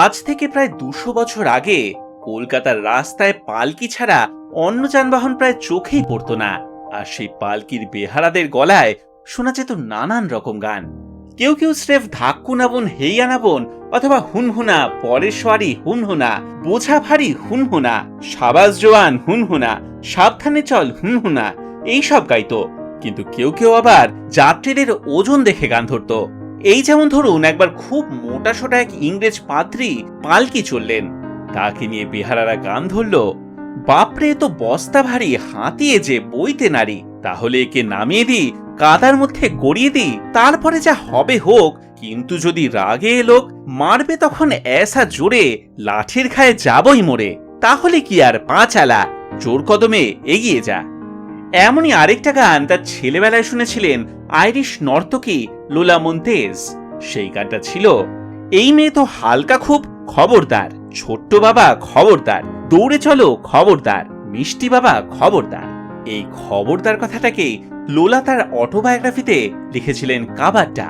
আজ থেকে প্রায় দুশো বছর আগে, কলকাতার রাস্তায় পালকি ছাড়া অন্য যানবাহন প্রায় চোখেই পড়ত না, আর সেই পালকির বেহারাদের গলায় শোনা যেত নানান রকম গান। কেউ কেউ স্রেফ ধাক্কু নাবন হেইয়া নাবন অথবা হুনহুনা, পরের সোয়ারি হুনহুনা, বোঝা ভারী হুনহুনা, সাবাস জোয়ান হুনহুনা, সাবধানে চল হুনহুনা, এইসব গাইতো। কিন্তু কেউ কেউ আবার যাত্রীদের ওজন দেখে গান ধরতো। এই যেমন ধরুন, একবার খুব মোটা সোটা এক ইংরেজ পাদ্রী পালকি চললেন। তাকে নিয়ে বিহারারা গান ধরল, বাপরে তো বস্তা ভারী, হাতিয়ে যে বইতে নারী, তাহলে একে নামিয়ে দিই, কাদার মধ্যে গড়িয়ে দিই, তারপরে যা হবে হোক, কিন্তু যদি রাগে এলোক মারবে তখন এসা জোরে, লাঠির খায়ে যাবই মরে, তাহলে কি আর পা চালা জোর কদমে এগিয়ে যা। এমনই আরেকটা গান তার ছেলেবেলায় শুনেছিলেন আইরিশ নর্তকী লোলা মন্তেজ। সেই গানটা ছিল, এই মেয়ে তো হালকা খুব খবরদার, ছোট্ট বাবা খবরদার, দৌড়ে চলো খবরদার, মিষ্টি বাবা খবরদার। এই খবরদার কথাটাকে লোলা তার অটোবায়োগ্রাফিতে লিখেছিলেন কাবারটা